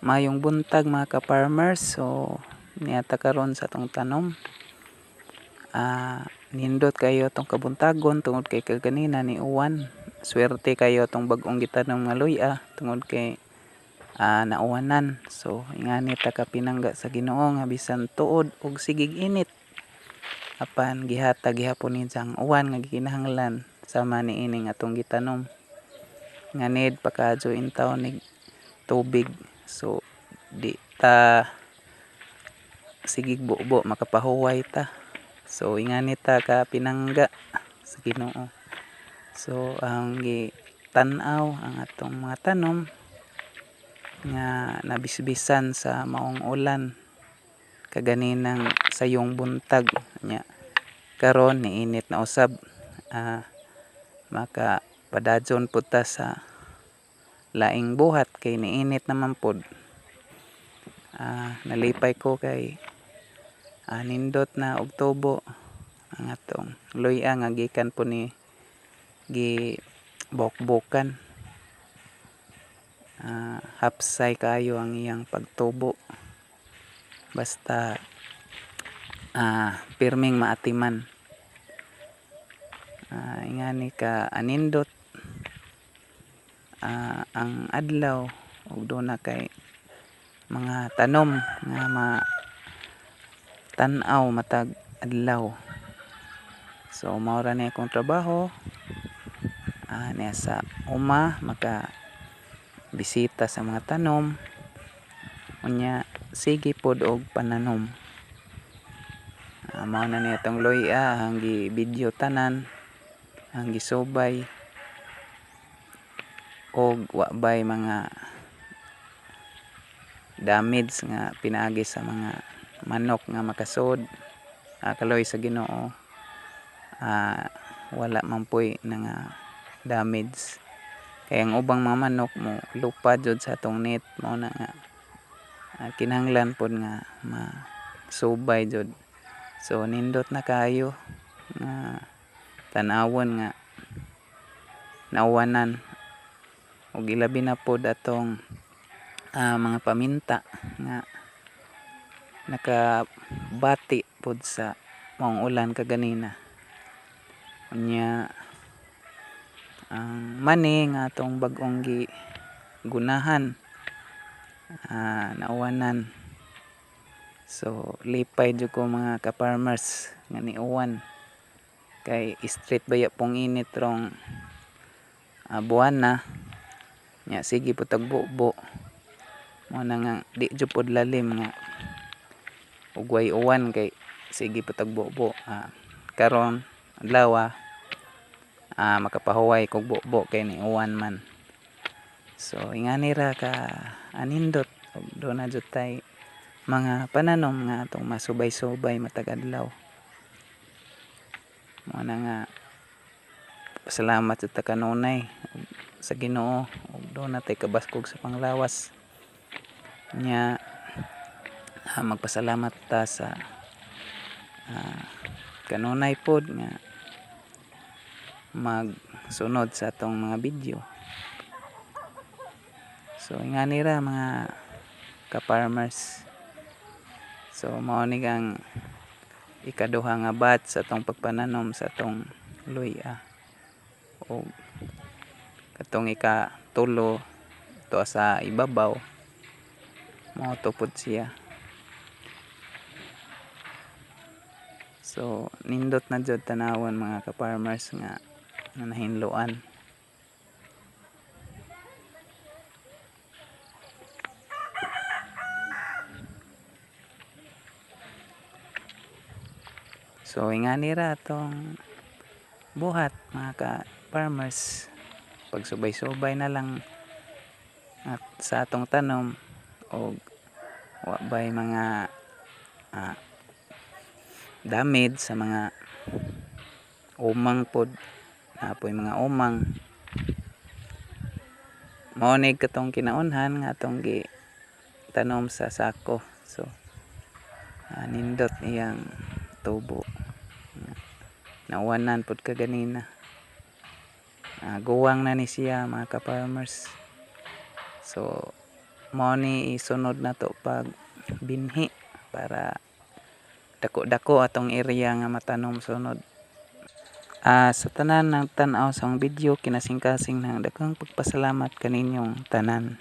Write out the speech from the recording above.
Mayong buntag mga ka-farmers. So, niyata karon sa tong tanom. Ah, nindot kayo tong kabuntagon tungod kay kaganina ni uwan. Swerte kayo tong bag-ong gitanom nga luya tungod kay ah, nauwanan. So, ingani ta ka pinangga sa Ginoo nga bisan tuod ug sigig init. Apan gihata gihapon ni sang uwan nga gikinahanglan sama ni ining atong gitanom. Nga need pakadyo intaw nig tubig. So, di ta sigig bubo makapahuway ta. So, ingani ta ka pinangga sa Ginoo. So, ang gitan-aw ang atong mga tanom nga nabisbisan sa maong ulan kaganinang sayong buntag nya karon niinit na usab ah, maka padadyon pud ta sa laing buhat kay niinit naman pod. Ah, nalipay ko kay ah, nindot na og tubo ang atong luya nga gikan po ni gi bukbukan ah, hapsay kayo ang iyang pagtubo. Basta ah, pirming maatiman. Ah, ingani ka anindot ah, ang adlaw ug doon na kay mga tanom nga ma tan-aw matag adlaw. So mao ra ni akong trabaho. Ah, niya sa uma maka bisita sa mga tanom. Unya sige pod og pananom. Ah, mao na ni atong luya ang video tanan ang gisubay og wa bay mga damage nga pinaagi sa mga manok nga makasud ah, kaloy sa Ginoo ah, wala man poy nga damage. Kay ang ubang mga manok mo lupad jud sa atong net mao na nga ah, kinahanglan pod nga masubay jud. So nindot na kayo nga tan-awon nga nauwanan ug ilabi na pod atong ah, mga paminta nga nakabati pod sa maong ulan kaganina. Unya ang mani nga atong bag-ong gi gunahan ah, nauwanan. So lipay jud ko mga ka-farmers nga ni uwan kay straight baya pong init rong ah, buwan nya sige po tagbubo mo na nga di jud pod lalim nga. Ug way uwan kay sige po tagbubo ah, karon adlaw ah, makapahuway kog bubo kay ni uwan man. So ingani ra ka anindot. Ug do na jud tay mga pananom nga atong masubay-subay matag adlaw mo na nga salamat jud ta kanunay sa Ginoo ug do na tay kabaskog sa panglawas. Nya ah, magpasalamat ta sa ah, kanunay pod nga magsunod sa atong mga video so ingani ra mga ka-farmers. So mao ni ang ikaduha nga batch sa atong pagpananom sa atong luya. O katong ikatulo to sa ibabaw. Mao to pod siya. So nindot na jud tanawon mga ka-farmers nga nga nahinluan so ingani ra atong buhat mga ka-farmers pagsubay-subay na lang. At sa atong tanom og wa bay mga ah, damage sa mga umang pod. Napoy mga umang. Mao ni katong kinaunhan nga atong gi tanom sa sako. So ah, nindot iyang tubo. Nauwanan pod kaganina ah, guwang na ni siya mga ka-farmers so mao ni isunod nato pag binhi para dako-dako atong area nga matanom sunod. Ah, sa tanan ng tan-aw sa video kinasing-kasing nang daghang pagpasalamat kaninyong tanan.